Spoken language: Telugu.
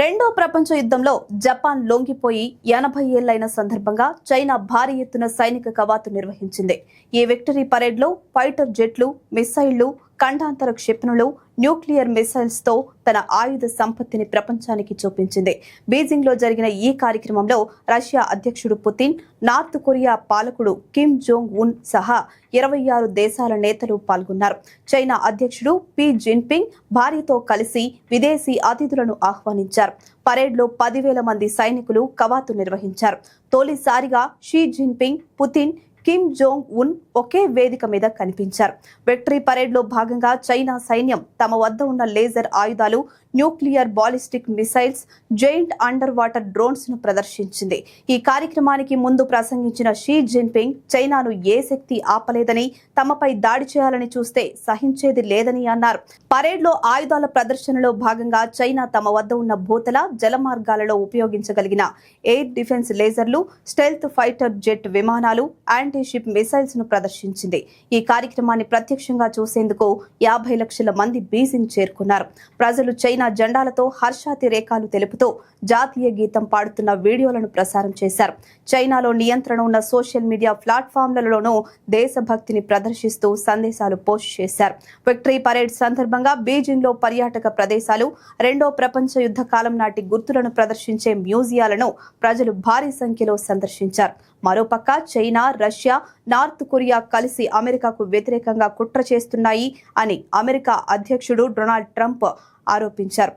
రెండో ప్రపంచ యుద్ధంలో జపాన్ లొంగిపోయి ఎనభై ఏళ్ళైన సందర్భంగా చైనా భారీ ఎత్తున సైనిక కవాతు నిర్వహించింది. ఈ విక్టరీ పరేడ్లో ఫైటర్ జెట్లు మిసైళ్ళు ఖండాంతర క్షిపణులు న్యూక్లియర్ మిసైల్స్తో తన ఆయుధ సంపత్తిని ప్రపంచానికి చూపించింది. బీజింగ్లో జరిగిన ఈ కార్యక్రమంలో రష్యా అధ్యక్షుడు పుతిన్ నార్త్ కొరియా పాలకుడు కిమ్ జోంగ్ ఉన్ సహా ఇరవై ఆరు దేశాల నేతలు పాల్గొన్నారు. చైనా అధ్యక్షుడు పి జిన్పింగ్ భార్యతో కలిసి విదేశీ అతిథులను ఆహ్వానించారు. పరేడ్లో పదివేల మంది సైనికులు కవాతు నిర్వహించారు. తొలిసారిగా Xi Jinping Putin Kim Jong Un ఒకే వేదిక మీద కనిపించారు. విక్టరీ పరేడ్లో భాగంగా చైనా సైన్యం తమ వద్ద ఉన్న లేజర్ ఆయుధాలు nuclear ballistic missiles giant under water డ్రోన్స్ను ప్రదర్శించింది. ఈ కార్యక్రమానికి ముందు ప్రసంగించిన షీ జిన్పింగ్ చైనాను ఏ శక్తి ఆపలేదని తమపై దాడి చేయాలని చూస్తే సహించేది లేదని అన్నారు. పరేడ్లో ఆయుధాల ప్రదర్శనలో భాగంగా చైనా తమ వద్ద ఉన్న భూతల జలమార్గాలలో ఉపయోగించగలిగిన ఎయిర్ డిఫెన్స్ లేజర్లు స్టెల్త్ ఫైటర్ జెట్ విమానాలు యాంటీ షిప్ మిసైల్స్ను ప్రదర్శించింది. ఈ కార్యక్రమాన్ని ప్రత్యక్షంగా చూసేందుకు యాభై లక్షల మంది బీజింగ్ చేరుకున్నారు. ప్రజలు చైనా జెండాలతో హర్షాతిరేకాలు తెలుపుతూ జాతీయ గీతం పాడుతున్న వీడియోలను ప్రసారం చేశారు. చైనాలో నియంత్రణ ఉన్న సోషల్ మీడియా ప్లాట్ఫామ్లలోనూ దేశభక్తిని ప్రదర్శిస్తూ సందేశాలు పోస్ట్ చేశారు. విక్టరీ పరేడ్ సందర్భంగా బీజింగ్లో పర్యాటక ప్రదేశాలు రెండో ప్రపంచ యుద్ధ కాలం నాటి గుర్తులను ప్రదర్శించే మ్యూజియాలను ప్రజలు భారీ సంఖ్యలో సందర్శించారు. మరోపక్క చైనా రష్యా నార్త్ కొరియా కలిసి అమెరికాకు వ్యతిరేకంగా కుట్ర చేస్తున్నాయి అని అమెరికా అధ్యక్షుడు డొనాల్డ్ ట్రంప్ ఆరోపించారు.